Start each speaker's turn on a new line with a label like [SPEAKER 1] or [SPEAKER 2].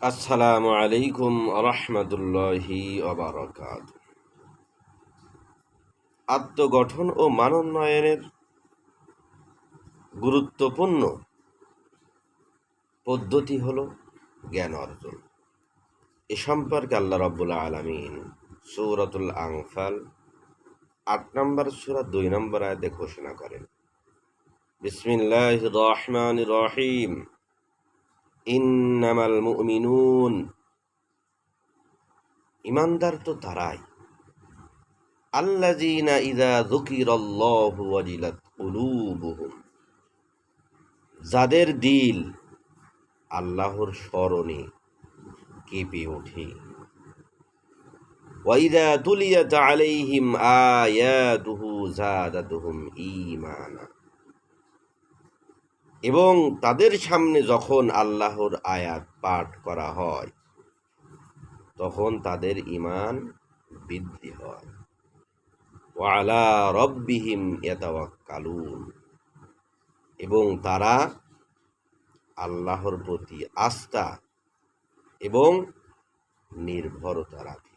[SPEAKER 1] আসসালামু আলাইকুম রহমতুল্লাহি আত্মগঠন ও মানোন্নয়নের গুরুত্বপূর্ণ পদ্ধতি হল জ্ঞান অর্জন। এ সম্পর্কে আল্লাহ রব্বুল আলমিন সৌরতুল আংফাল আট নম্বর সুরা দুই নম্বর আয়তে ঘোষণা করেন। বিসমিল্লাহ রহমান রহিম। ইন্নামাল মুমিনুন। ইমানদার তো তারাই। আল্লাযীনা ইযা যুকিরাল্লাহু ওয়াজিলাত কুলুবুহুম। যাদের দিল আল্লাহর স্মরণে কেঁপে ওঠে। ওয়াইদা তুলিয়াত আলাইহিম আয়াতুহু জাদাতুহুম ঈমানা এবং তাদের সামনে যখন আল্লাহর আয়াত পাঠ করা হয়, তখন তাদের ইমান বৃদ্ধি হয়। ওয়ালা রব্বিহিম কালুন এবং তারা আল্লাহর প্রতি আস্থা এবং নির্ভরতা রাখে।